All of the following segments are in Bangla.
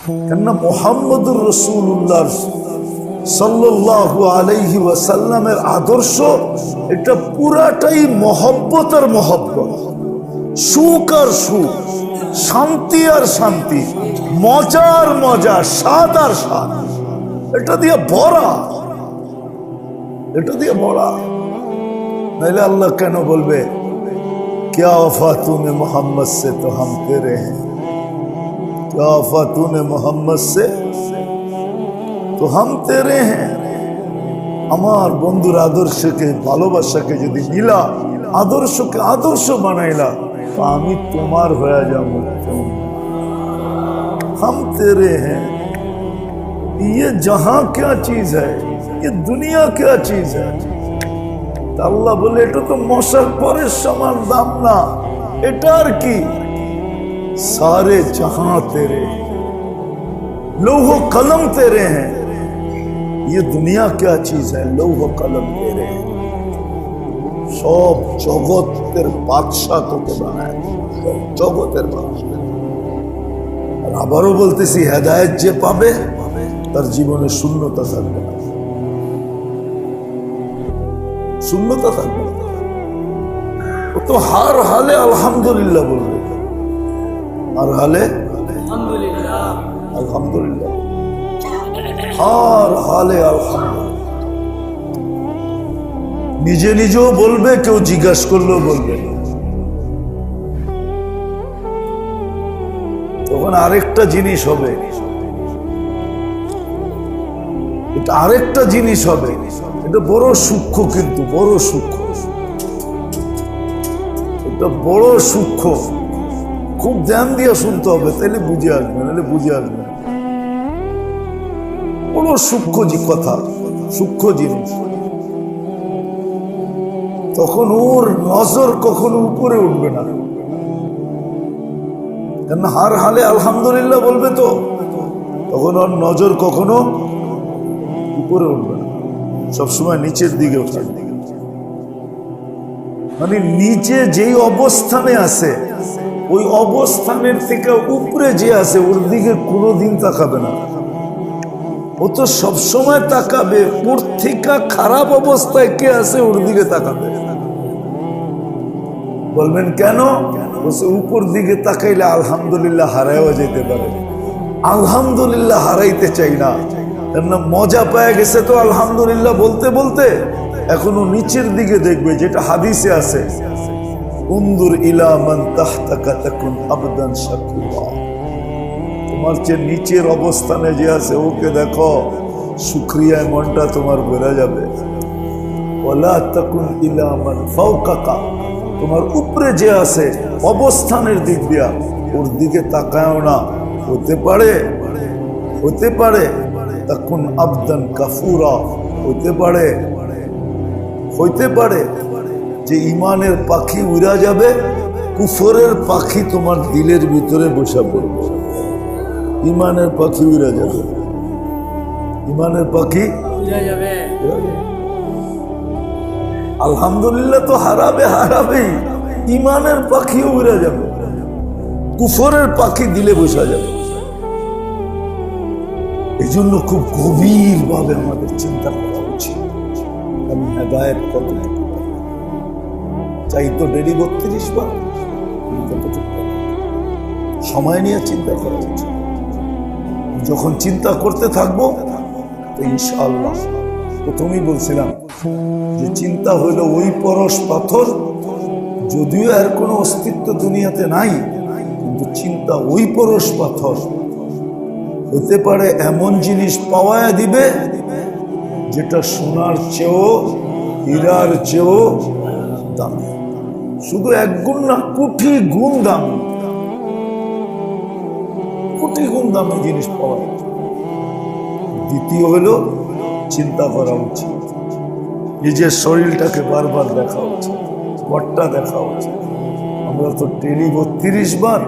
কেননা মোহাম্মদুর রসুল্লাহ সাল্লাহ আলাইহি ওয়াসাল্লামের আদর্শ এটা পুরাটাই মহব্বত আর মহব্বত সুখ আর সুখ শান্তি আর শান্তি মজার মজা স্বাদ আর স্বাদ এটা দিয়ে ভরা এটা দিয়ে ভরা নাহলে আল্লাহ কেন বলবে क्या वफा तूने मोहम्मद से तो हम तेरे हैं क्या वफा तूने मोहम्मद से তো হাম তেরে হ্যাঁ আমার বন্ধুর আদর্শকে ভালোবাসাকে যদি নিলা আদর্শকে আদর্শ বানাইলা তো আমি তোমার হয়ে যাব हम तेरे हैं ये जहां क्या चीज है ये दुनिया क्या चीज है তা আল্লাহ বলে এটা তো মশার পরের সমান দাম না এটা আর কি সারে जहां तेरे लौह कलम तेरे हैं ये दुनिया क्या चीज है लौह कलम तेरे हैं সব জগতের বাদশাহ তোকে বানায় সব জগতের বাদশাহ আর আবারও বলতেছি হেদায়েত যে পাবে তার জীবনে শূন্যতা থাকবে না শূন্যতা থাকবে না। ও তো হার হালে আলহামদুলিল্লাহ বলবে আর হালে? আলহামদুলিল্লাহ। হার হালে আলহামদুলিল্লাহ। নিজে নিজেও বলবে, কেউ জিজ্ঞাসা করলেও বলবে তখন আরেকটা জিনিস হবে। এটা আরেকটা জিনিস হবে। এটা বড় সূক্ষ্ম কিন্তু, বড় সূক্ষ্ম। এটা বড় সূক্ষ্ম। খুব ধ্যান দিয়ে শুনতে হবে তাহলে বুঝে আসবে, নাহলে বুঝে আসবে না। বড় সূক্ষ্ম কথা, সূক্ষ্ম জিনিস। তখন ওর নজর কখনো উপরে উঠবে না। কেন হার হালে আলহামদুলিল্লাহ বলবে তো, তখন ওর নজর কখনো উপরে উঠবে না। সবসময় নিচের দিকে উঠবে মানে নিচে যেই অবস্থানে আছে ওই অবস্থানের থেকে উপরে যে আছে, ওর দিকে কোনোদিন তাকাবে না। ও তো সবসময় তাকাবে, ওর থেকে খারাপ অবস্থায় কে আছে, ওর দিকে তাকাবে। বলবেন, কেন? উপর দিকে তাকাইলে আলহামদুলিল্লাহ হারাইও যেতে পারে। আলহামদুলিল্লাহ হারাইতে চাই না। কেননা মজা পায় গেছে তো আলহামদুলিল্লাহ বলতে বলতে, এখনও নিচের দিকে দেখবে, যেটা হাদিসে আছে। উন্দুর তাহতাকা আবদান শাকুরা তোমার যে নিচের অবস্থানে যে আছে, ওকে দেখো সুক্রিয়ায় মনটা তোমার বেড়ে যাবে। ওলা তোমার উপরে যে আছে, অবস্থানের দিক দিয়া, ওর দিকে তাকায়ও না। হতে পারে হতে পারে তখন আবদান কাফুরা। হতে পারে, হইতে পারে। যে ইমানের পাখি উড়া যাবে কুফরের পাখি তোমার দিলের ভিতরে বসা পড়বে। ইমানের পাখি উড়া যাবে। ইমানের পাখি আলহামদুলিল্লাহ তো হারাবে হারাবেই। ইমানের পাখিও উড়ে যাবে। কুফরের পাখি দিলে বসা যাবে। এই জন্য খুব গভীর ভাবে আমাদের চিন্তা করা উচিত। আমি হেদায়ত কত চাই তো ডেলি বত্রিশ বার? সময় নিয়ে চিন্তা করা যখন চিন্তা করতে থাকব, তো ইনশাআল্লাহ। প্রথমেই বলছিলাম যে চিন্তা হইল ওই পরশ পাথর, যদিও এর কোনো অস্তিত্ব দুনিয়াতে নাই, কিন্তু চিন্তা ওই পরশ পাথর। হতে পারে এমন জিনিস পাওয়া দিবে, যেটা সোনার চেয়েও, হীরার চেয়েও দামি। শুধু এক গুণ না কোটি গুণ দাম। কোটি গুণ দামি জিনিস পাওয়া। দ্বিতীয় হলো, চিন্তা করা উচিত। নিজের শরীরটাকে বারবার দেখা উচিত ঘরটা দেখা উচিত। আমরা তো টেলি বত্রিশ বার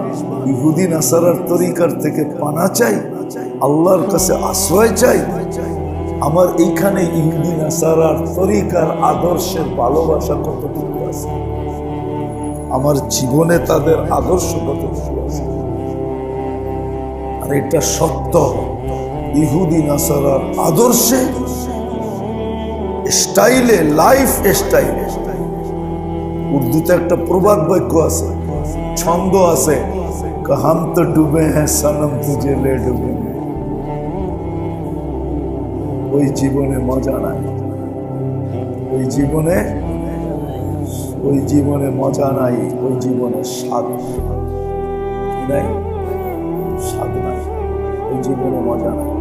ইহুদিন আসারার তরিকার থেকে পানা চাই, আল্লাহর কাছে আশ্রয় চাই। আমার এইখানে ইহুদিন আসারার তরিকার, আদর্শের ভালোবাসা কতটুকু আছে? আমার জীবনে তাদের আদর্শ আর এটা সত্য। ইহুদি, নাসারার আদর্শে স্টাইলে, লাইফ স্টাইলে। উর্দুতে একটা প্রবাদ বাক্য আছে, ছন্দ আছে হাম তো ডুবে হ্যাঁ সনম তুঝে লে ডুবে ওই জীবনে মজা নাই। ওই জীবনে ওই জীবনে মজা নাই, ওই জীবনে স্বাদ নাই। স্বাদ নাই, ওই জীবনে মজা নাই।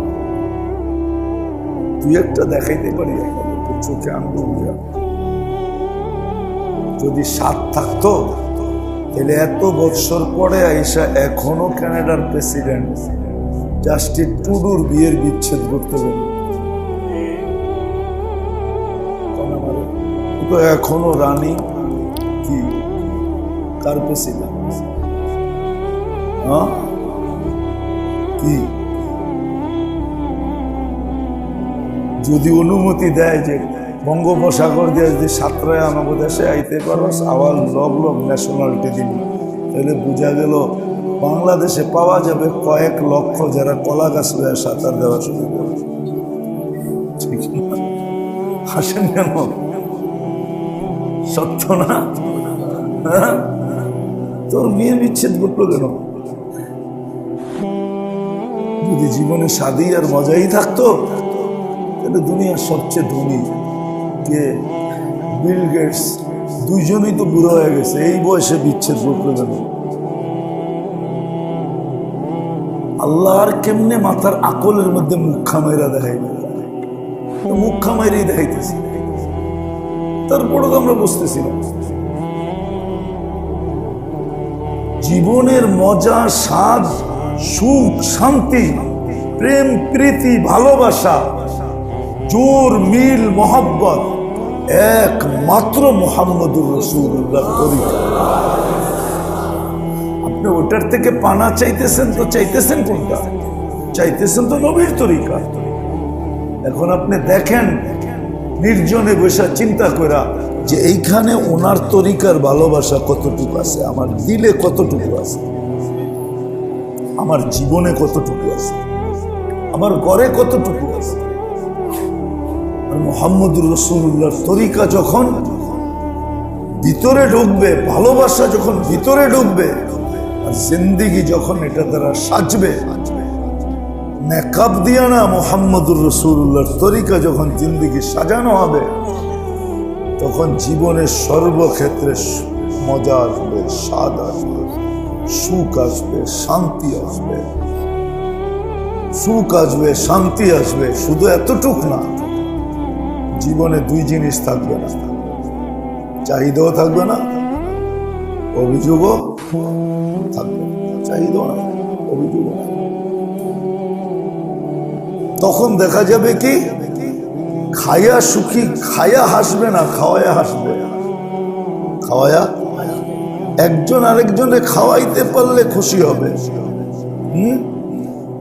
তুই একটা দেখাইতে পারি চোখে দিয়া। যদি স্বাদ থাকতো, তাহলে এত বছর পরে আইসা এখনও কানাডার প্রেসিডেন্ট জাস্টিস টুডুর বিয়ের বিচ্ছেদ করতে পারে তো এখনও রানী। কার হ্যাঁ? যদি অনুমতি দেয় যে বঙ্গোপসাগর দিয়ে যদি সাতরায় আমাদের দেশে আইতে পারো আওয়াল লগ লব ন্যাশনালিটি দিন তাহলে বোঝা গেল বাংলাদেশে পাওয়া যাবে কয়েক লক্ষ যারা কলা গাছ লয়ে সাঁতার দেওয়া শুরু করবে ঠিক? হাসেন কেন? সত্য না? হ্যাঁ? তোর বিয়ে বিচ্ছেদ করল কেন? যদি জীবনে স্বাদই আর মজাই থাকতো, তাহলে দুনিয়ার সবচেয়ে ধনী কে? Bill Gates. দুইজনই তো বুড়ো হয়ে গেছে, এই বয়সে বিচ্ছেদ করল কেন? আল্লাহর কেমনে মাথার আকলের মধ্যে মুখা মাইরা দেখাই মুখা মাইরেই দেখাইতেছি। তারপরে তো আমরা বুঝতেছি না। জীবনের মজা, স্বাদ, সুখ, শান্তি, প্রেম, প্রীতি, ভালোবাসা, জোর, মিল, মোহাব্বত, একমাত্র মোহাম্মদুর রসুল্লাহ তরিকা আপনি ওটার থেকে পানা চাইতেছেন তো চাইতেছেন কোনটা? চাইতেছেন তো নবীর তরিকা। এখন আপনি দেখেন, নির্জনে বসে চিন্তা করা যে এইখানে ওনার তরিকার ভালোবাসা কতটুকু আছে? আমার দিলে কতটুকু আছে? আমার জীবনে কতটুকু আছে? আমার ঘরে কতটুকু আছে? মোহাম্মদুর রসুল্লাহর তরিকা যখন ভিতরে ঢুকবে, ভালোবাসা যখন ভিতরে ঢুকবে, আর জিন্দিগি যখন এটা দ্বারা সাজবে মেকআপ দিয়ে না মোহাম্মদুর রসুল্লাহর তরিকা যখন জিন্দিগি সাজানো হবে তখন জীবনের সর্বক্ষেত্রে মজা আসবে, স্বাদ আসবে, সুখ আসবে, শান্তি আসবে। সুখ আসবে, শান্তি আসবে, শুধু এতটুক না, জীবনে দুই জিনিস থাকবে না। চাহিদাও থাকবে না, অভিযোগও থাকবে চাহিদাও না, অভিযোগও তখন দেখা যাবে কি? খায়া সুখী, খায়া হাসবে না, খাওয়ায়া হাসবে। খাওয়ায়া? একজন আরেকজনে খাওয়াইতে পারলে খুশি হবে। হুম?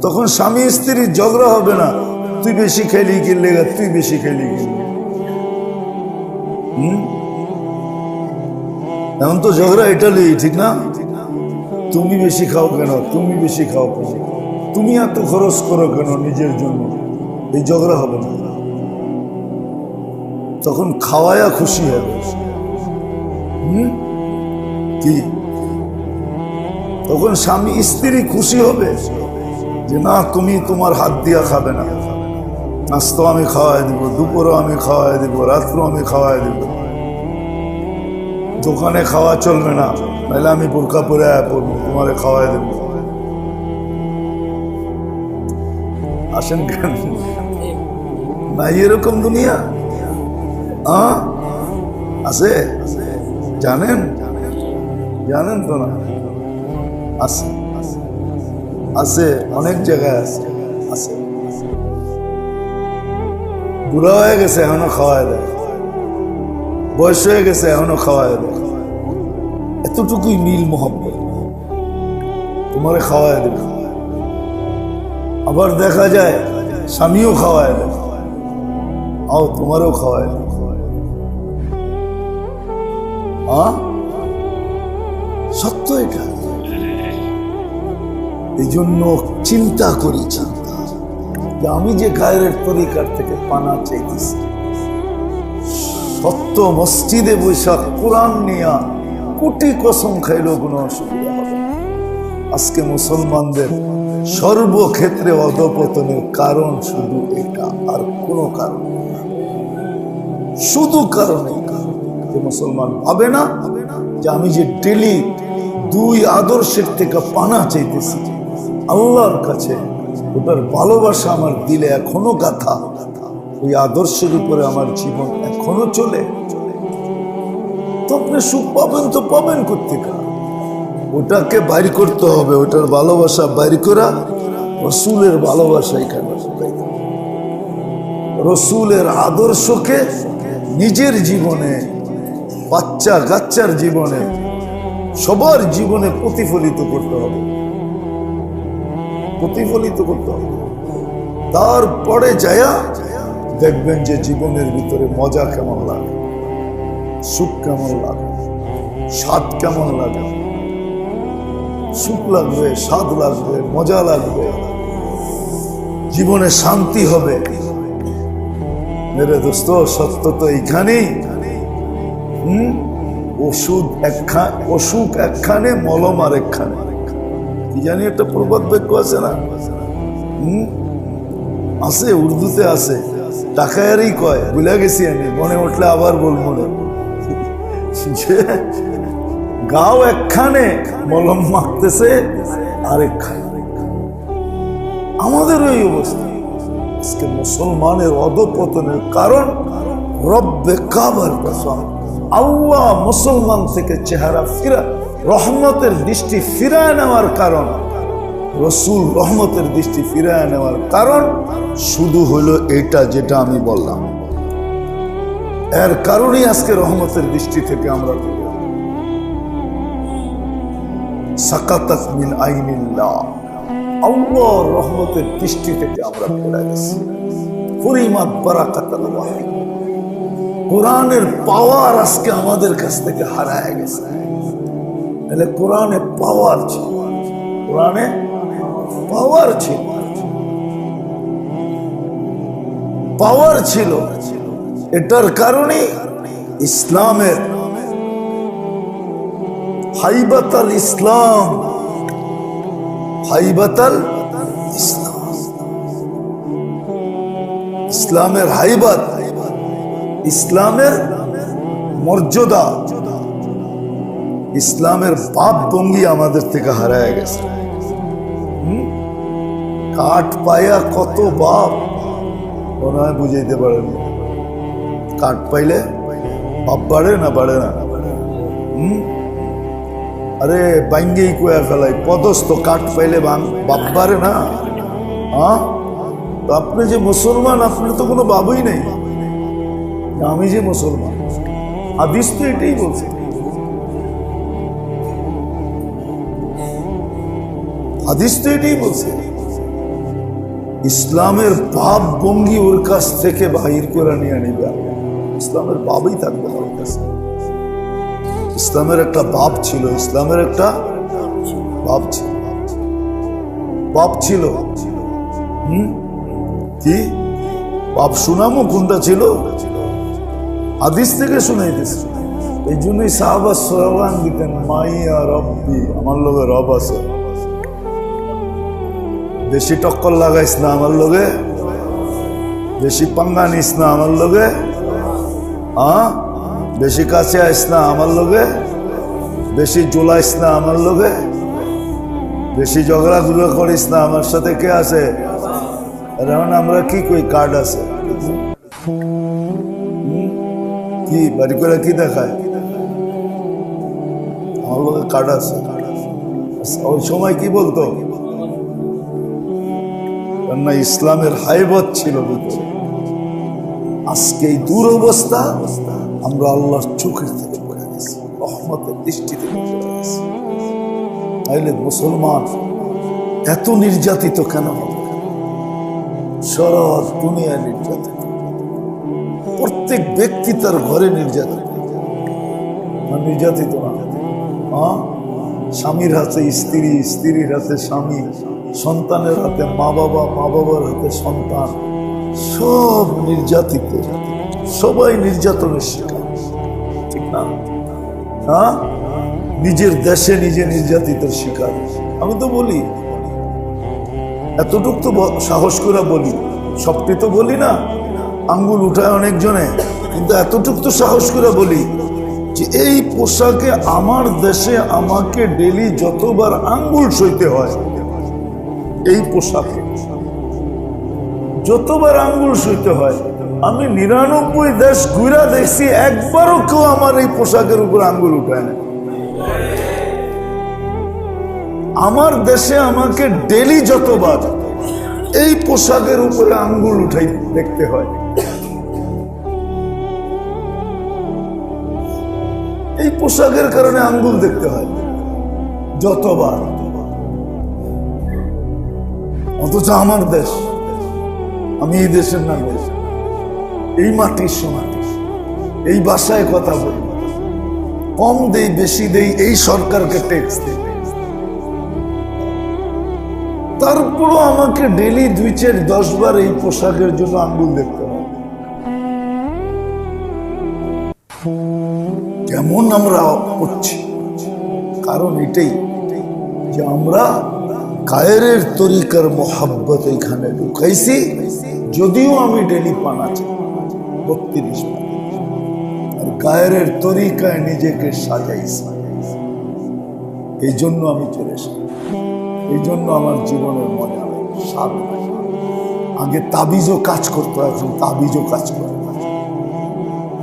তখন স্বামী স্ত্রীর ঝগড়া হবে না। তুই বেশি খেলি কিনলে তুই বেশি খেলি এখন তো ঝগড়া এটা লিই ঠিক না? তুমি বেশি খাও কেন? তুমি বেশি খাও কেন? তুমি এত খরচ করো কেন নিজের জন্য? এই ঝগড়া হবে না। তখন খাওয়ায়া খুশি হবে। হুম? কি? তখন স্বামী স্ত্রী খুশি হবে যে, না, তুমি তোমার হাত দিয়া খাবে না। নাস্তো আমি খাওয়াই দিব, দুপুরও আমি খাওয়াই দিব, রাত্রেও আমি খাওয়াই দিব। দোকানে খাওয়া চলবে না, নাহলে আমি বোরকা পরে পড়ব, তোমারে খাওয়াই দেব। আসেন কেন? নাই এরকম দুনিয়া? আছে? জানেন? জানেন তো না? আছে। আছে, অনেক জায়গায় আছে। আছে। বুড়া হয়ে গেছে, এখনও খাওয়াই দেয়। বয়স হয়ে গেছে, এখনও খাওয়াই দেয়। এতটুকুই মিল মোহাম্মত তোমারে খাওয়াই দেবে। আবার দেখা যায়, স্বামীও খাওয়ায় দেয়। আও, তোমারও খাওয়ায় দেয় সত্য এটা। এই জন্য চিন্তা করি, চিন্তা। যে আমি যে গায়ের তরিকার থেকে পানা সত্য মসজিদে বৈশাখ কোরআন নিয়া কোটি কসম কোনো অসুবিধা হবে আজকে মুসলমানদের সর্বক্ষেত্রে অধপতনের কারণ শুধু এটা, আর কোনো কারণ শুধু কারণ যে মুসলমান ভাবে না, যে আমি যে ডেলি দুই আদর্শের থেকে পানা চাইতেছি। আল্লাহর কাছে ওটার ভালোবাসা আমার দিলে এখনও গাথা। ওই আদর্শের উপরে আমার জীবন এখনও চলে। আপনি সুখ পাবেন তো পাবেন কোথেকে ওটাকে বাইর করতে হবে, ওটার ভালোবাসা বাইর করা। রসুলের ভালোবাসা এখানে রসুলের আদর্শকে নিজের জীবনে বাচ্চা কাচ্চার জীবনে, সবার জীবনে প্রতিফলিত করতে হবে। প্রতিফলিত করতে হবে। তারপরে যায়া দেখবেন যে জীবনের ভিতরে মজা কেমন লাগে, সুখ কেমন লাগে, স্বাদ কেমন লাগে। সুখ লাগবে, স্বাদ লাগবে, মজা লাগবে। জীবনে শান্তি হবে। মেরে দোস্ত, সত্য তো এইখানেই। হুম? ওষুধ একখান অসুখ একখানে, মলম আর একখানে। কি জানি একটা প্রবাদ বাক্য আছে না? হুম? আছে, উর্দুতে আছে। টাকায়ারই কয়, ভুলে গেছি আমি, মনে উঠলে আবার বলব না গাও একখানে, মলম মাখতেছে আরেকখানে আমাদের ওই অবস্থা। আজকে মুসলমানের অধপতনের কারণ রব্বে কাবার কসম আল্লাহ মুসলমান থেকে চেহারা ফিরা, রহমতের দৃষ্টি ফিরায় নেওয়ার কারণ। রসুল রহমতের দৃষ্টি ফিরায় নেওয়ার কারণ শুধু হলো এটা যেটা আমি বললাম। এর কারণেই আজকে রহমতের দৃষ্টি থেকে আমরা রহমতের দৃষ্টি থেকে আমরা ফিরে গেছি। পরিমাত বারাকাতাল ওয়াহি কোরআনের পাওয়ার আজকে আমাদের কাছ থেকে হারায় গেছে। তাহলে কোরআনে পাওয়ার ছিল। কোরআনে পাওয়ার ছিল। পাওয়ার ছিল। এটার কারণে ইসলামের হাইবাতাল ইসলাম হাইবাতাল ইসলাম। ইসলামের হাইবাত ইসলামের মর্যাদা, ইসলামের বাপ ভঙ্গি আমাদের থেকে হারায় গেছে। কাঠ পায়া কত বাপ হয় বুঝাইতে পারেন কাঠ পাইলে বাপ বাড়ে না বাড়ে না। হুম? আরে বাইঙ্গেই কুয়া ফেলাই, পদস্থ কাঠ পাইলে বাপ বাড়ে না। হ্যাঁ আপনি যে মুসলমান, আপনার তো কোনো বাবুই নেই। আমি যে মুসলমান, হাদিস তো এটাই বলছে। হাদিস তো এটাই বলছে, ইসলামের বাপ ভঙ্গি ওর কাছ থেকে বাহির করে নিয়ে নিবে ইসলামের বাবই থাকবে ওর কাছে। ইসলামের একটা বাপ ছিল, ইসলামের একটা বাপ ছিল। বাপ ছিল। হুম? কি? বাপ সুনামও কোনটা ছিল? হাদিস থেকে শুনাইতেছে এই জন্যই সাহাবা সোয়াবান দিতেন, মাইয়া রব্বি, আমার লোকে রব আছে। বেশি টক্কর লাগাইস না আমার লোকে বেশি পাঙ্গা নিস না আমার লোকে হ্যাঁ বেশি কাছে আইস না আমার লোকে বেশি জোলাইস না আমার লোকে বেশি ঝগড়া ধুলা করিস না আমার সাথে কে আছে? এখন আমরা কি কই, কার্ড আছে? কি বাড়ি করে কি দেখায়? আমার লোকে কার্ড আছে। ওই সময় কি বলতো? কেননা ইসলামের হাইবত ছিল আজকে এই দুরবস্থা আমরা আল্লাহর চোখের থেকে গেছি, রহমতের গেছি। তাইলে মুসলমান এত নির্যাতিত কেন হবে? সারা দুনিয়া নির্যাতিত। প্রত্যেক ব্যক্তি তার ঘরে নির্যাতিত। নির্যাতিত স্বামীর হাতে স্ত্রী, স্ত্রীর হাতে স্বামী, সন্তানের হাতে মা বাবা মা বাবার হাতে সন্তান। সব নির্যাতিত। সবাই নির্যাতনের শিকার। ঠিক না? হ্যাঁ নিজের দেশে নিজে নির্যাতিতের শিকার। আমি তো বলি, এতটুক তো সাহস করে বলি। সবটি তো বলি না। আঙ্গুল উঠায় অনেকজনে, কিন্তু এতটুক তো সাহস করে বলি যে এই পোশাকে আমার দেশে আমাকে ডেলি যতবার আঙ্গুল সইতে হয়, এই পোশাকে। যতবার আঙ্গুল সইতে হয়, আমি নিরানব্বই দেশ ঘুরা দেখছি, একবারও কেউ আমার এই পোশাকের উপর আঙ্গুল উঠায় না। আমার দেশে আমাকে ডেলি যতবার এই পোশাকের উপরে আঙ্গুল উঠাই দেখতে হয়। পোশাকের কারণে আঙ্গুল দেখতে হয়। যতবার। অথচ আমার দেশ, আমি এই দেশের নাগরিক এই মাটির সমান। এই বাসায় কথা বলি। কম দেই, বেশি দেই, এই সরকারকে ট্যাক্স দেই। তারপরও আমাকে ডেলি দুই চার দশ বার এই পোশাকের জন্য আঙ্গুল দেখতে হয়। কেমন আমরা করছি? কারণ এটাই যে আমরা কায়েরের তরিকার মোহাব্বত এখানে ঢুকাইছি, যদিও আমি ডেলি পানা চাই, বত্রিশ আর গায়ের তরিকায় নিজেকে সাজাইছি। এই জন্য আমি চলে এসেছি। এই জন্য আমার জীবনের হয়, স্বাদ আগে তাবিজও কাজ করতে এখন তাবিজও কাজ করে। না।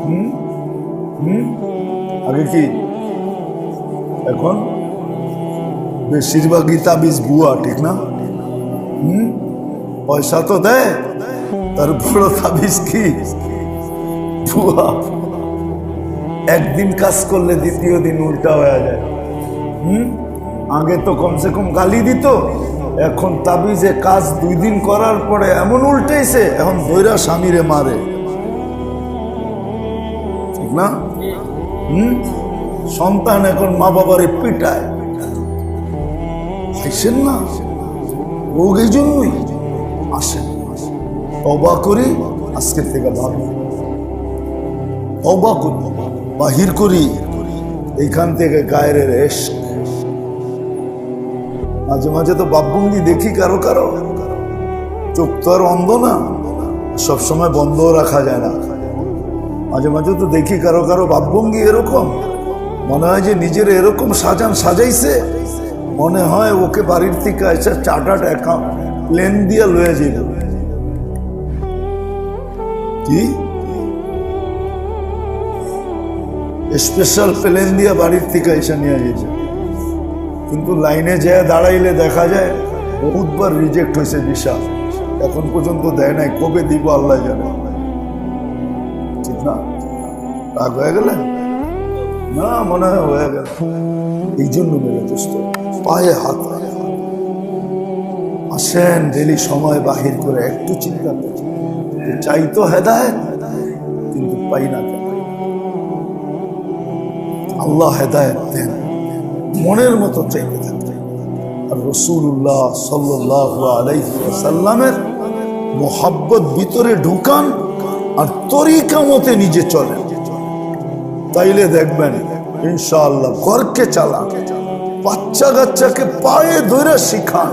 হুম? হুম? আগে কি? এখন? বেশিরভাগই তাবিজ বুয়া ঠিক না? হুম? পয়সা তো দেয় তারপর তাবিজ কি? বুয়া একদিন কাজ করলে দ্বিতীয় দিন উল্টা হয়ে যায়। হুম? আগে তো কমসে কম গালি দিত, এখন তাবিজে কাজ দুই দিন করার পরে এমন উল্টেছে এখন দৈরা স্বামীরে মারে। সন্তান এখন মা বাবারে পিটায়। আইসেন না। রোগ এই জন্যই আসেন। তবা করি, আজকের থেকে ভাবি তবা করি, বাহির করি। এইখান থেকে গায়ের রেশ। মাঝে মাঝে তো বাপভঙ্গি দেখি কারও কারও। চোখ তো আর অন্ধ না। সবসময় বন্ধও রাখা যায় না। মাঝে মাঝে তো দেখি কারও কারও ভাবভঙ্গি এরকম। মনে হয় যে নিজের এরকম সাজান সাজাইছে। মনে হয় ওকে বাড়ির থেকে এসে চার্টার্ড অ্যাকাউন্ট প্লেন দিয়ে লয়ে যাইব। কি? স্পেশাল প্লেন দিয়ে বাড়ির থেকে এসে নিয়ে যেতে কিন্তু লাইনে যেয়ে দাঁড়াইলে দেখা যায়, বহুতবার রিজেক্ট হয়েছে ভিসা এখন পর্যন্ত দেয় নাই, কবে দিব আল্লাহ জানে। না। রাগ হয়ে না, মনে হয় হয়ে গেল। এই জন্য মেরে পায়ে হাত আসেন, ডেলি সময় বাহির করে একটু চিন্তা করি। যে চাই তো হেদায়ত, কিন্তু পাই না আল্লাহ হেদায়ত দেন। মনের মতো চাইতে থাকতে। আর রসুল্লাহ সাল্লাহ আলাইসাল্লামের মোহাব্বত ভিতরে ঢুকান আর তরিকা মতে নিজে চলেন তাইলে দেখবেন, ইনশাআল্লাহ ঘরকে চালান বাচ্চা কাচ্চাকে পায়ে ধরে শিখান।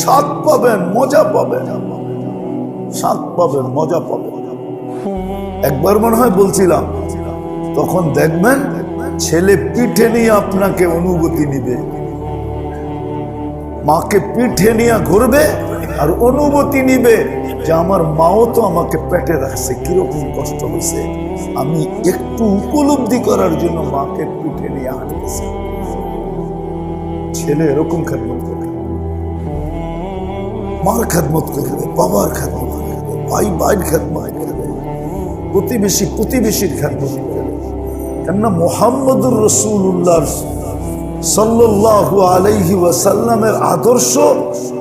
স্বাদ পাবেন, মজা পাবেন। স্বাদ পাবেন, মজা পাবেন। একবার মনে হয় বলছিলাম, তখন দেখবেন ছেলে পিঠে নিয়ে আপনাকে অনুভূতি নিবে। মাকে পিঠে নিয়ে ঘুরবে আর অনুভূতি নিবে। যে আমার মাও তো আমাকে পেটে রাখছে, কীরকম কষ্ট হয়েছে। আমি একটু উপলব্ধি করার জন্য মাকে পিঠে নিয়ে হাঁটতেছি। ছেলে এরকম খেদমত করবে মার খেদমত করবে বাবার খেদমত করবে ভাই ভাইয়ের খেদমত করবে প্রতিবেশী প্রতিবেশীর খেদমত করবে কেননা মোহাম্মদুর রসুল্লাহ সাল্লাল্লাহু আলাইহি ওয়াসাল্লামের আদর্শ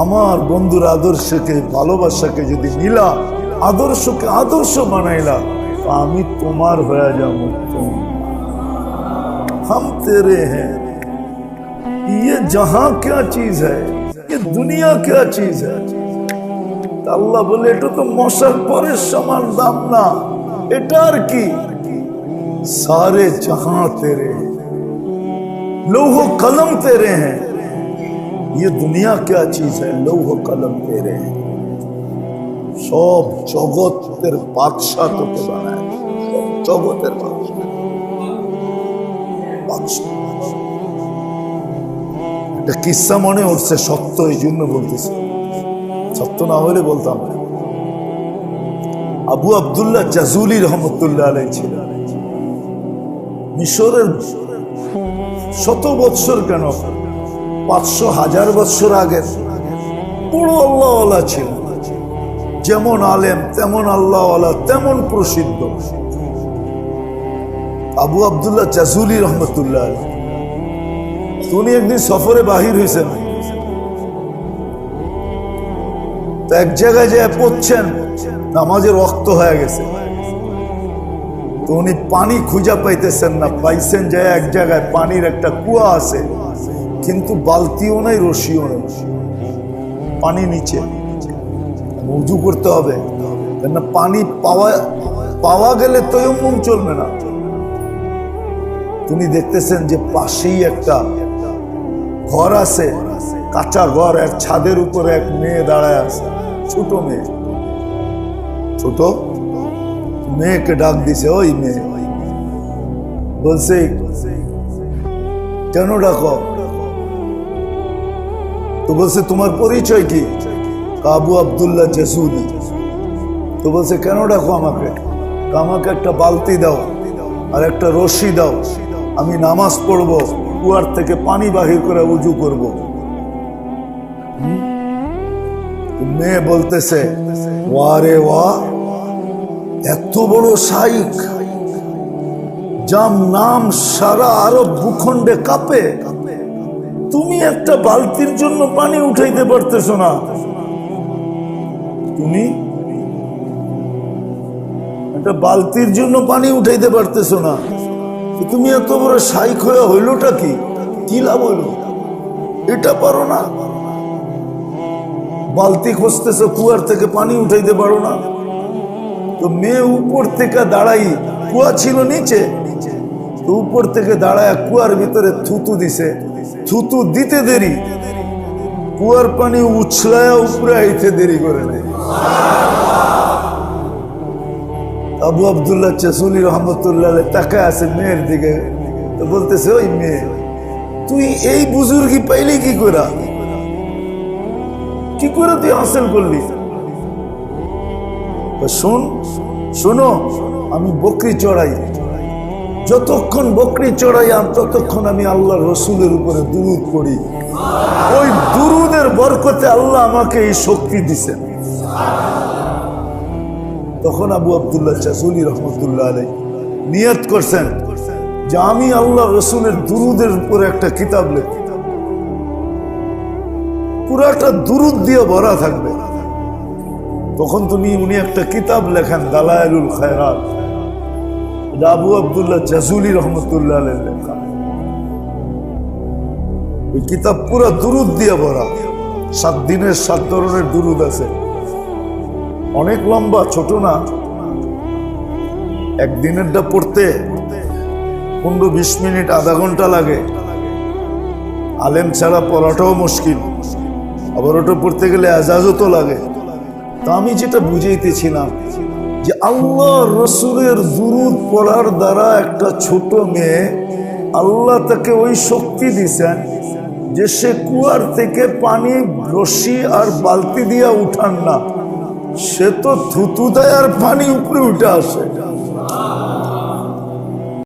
আমার বন্ধুর আদর্শকে ভালোবাসাকে যদি নিলা আদর্শকে আদর্শ বানাইলা তো আমি তোমার হয়ে যাব हम तेरे हैं ये जहां क्या चीज है ये दुनिया क्या चीज है তা আল্লাহ বলে এটা তো মশার পরের সমান দাম না এটা আর কি সারে जहां तेरे हैं लौह कलम तेरे हैं ये दुनिया क्या चीज है लौह कलम तेरे हैं সব জগতের বাদশাহ তোকে বানায় সব জগতের বাদশাহ বাদশাহ। একটা কিসা মনে উঠছে সত্য এই জন্য বলতেছি সত্য না হলে বলতাম না। আবু আবদুল্লাহ জাজুলি রহমতুল্লাহ আলাই ছিল মিশরের শত বৎসর কেন পাঁচশো হাজার বৎসর আগের বড় আল্লাহওয়ালা ছিল যেমন আলেম, তেমন আল্লাহওয়ালা, তেমন প্রসিদ্ধ। আবু আবদুল্লাহ জাজুলি রহমতুল্লাহ আলাই। তো উনি একদিন সফরে বাহির হয়েছেন। এক জায়গায় যে পড়ছেন, নামাজের রক্ত হয়ে গেছে। তো উনি পানি খুঁজা পাইতেছেন না, পাইছেন যে এক জায়গায় পানির একটা কুয়া আছে। কিন্তু বালতিও নাই, রশিও নেই। পানি নিচে। উজু করতে হবে। কেননা পানি পাওয়া পাওয়া গেলে তয়ম্মুম চলবে না। তুমি দেখতেছেন যে পাশেই একটা ঘর আছে, কাঁচা ঘর, এক ছাদের উপরে এক মেয়ে দাঁড়ায় আছে, ছোট মেয়ে। ছোট? মেয়েকে ডাক দিছে, ওই মেয়ে। বলছে, কেন ডাকো? তো বলছে, তোমার পরিচয় কি? কাবু আবদুল্লাহ জসুরি তো বলছে, কেন ডাকো আমাকে? আমাকে একটা বালতি দাও আর একটা রশি দাও। আমি নামাজ পড়ব, কুয়ার থেকে পানি বাহির করে উজু করব। মেয়ে বলতেছে, ওয়ারে ওয়া, এত বড় শাইক যার নাম সারা আরব ভূখণ্ডে কাঁপে। তুমি একটা বালতির জন্য পানি উঠাইতে পারতেছ না। তুমি একটা বালতির জন্য পানি উঠাইতে পারতেছো না। তুমি এত বড় শাইক হয়ে হইলোটা কি? কি লাভ হইল? এটা পারো না। বালতি খুঁজতেছো, কুয়ার থেকে পানি উঠাইতে পারো না। তো মেয়ে উপর থেকে দাঁড়াই, কুয়া ছিল নিচে। উপর থেকে দাঁড়ায় কুয়ার ভিতরে থুতু দিছে। থুতু দিতে দেরি। কুয়ার পানি উছলায় উপরে আইতে দেরি করে নেই আবু আবদুল্লাহ চসুলি রহমতুল্লাহ তাকায় আছে মেয়ের দিকে। তো বলতেছে, ওই মেয়ে, তুই এই বুজুর্গি পাইলি কি করা কি করে তুই হাসিল করলি? শোন, শোনো, আমি বকরি চড়াই। যতক্ষণ বকরি চড়াই আর ততক্ষণ আমি আল্লাহ রসুলের উপরে দুরুদ পড়ি। ওই দুরুদের বরকতে আল্লাহ আমাকে এই শক্তি দিছেন। তখন আবু আবদুল্লাহ চাসুলি রহমতুল্লাহ আলাই নিয়ত করছেন যে আমি আল্লাহ রসুলের দুরুদের উপরে একটা কিতাব লিখ। পুরাটা দুরুদ দিয়ে ভরা থাকবে। তখন তুমি উনি একটা কিতাব লেখেন দালায়ুল খায়রাত। আবু আবদুল্লাহ জাজুলি রহমতুল্লাহ লেখা। ওই কিতাব পুরা দুরুদ দিয়ে ভরা। সাত দিনের সাত ধরনের দুরুদ আছে। অনেক লম্বা, ছোট না। একদিনেরটা পড়তে পনেরো বিশ মিনিট, আধা ঘণ্টা লাগে। আলেম ছাড়া পড়াটাও মুশকিল। আবার ওটা পড়তে গেলে এজাজও তো লাগে। তা আমি যেটা বুঝাইতেছিলাম যে আল্লাহ রসুলের দুরুদ পড়ার দ্বারা একটা ছোট মেয়ে আল্লাহ তাকে ওই শক্তি দিছেন যে সে কুয়ার থেকে পানি, রশি আর বালতি দিয়া উঠান না। সে তো থুতু দেয় আর পানি উপরে উঠে আসে।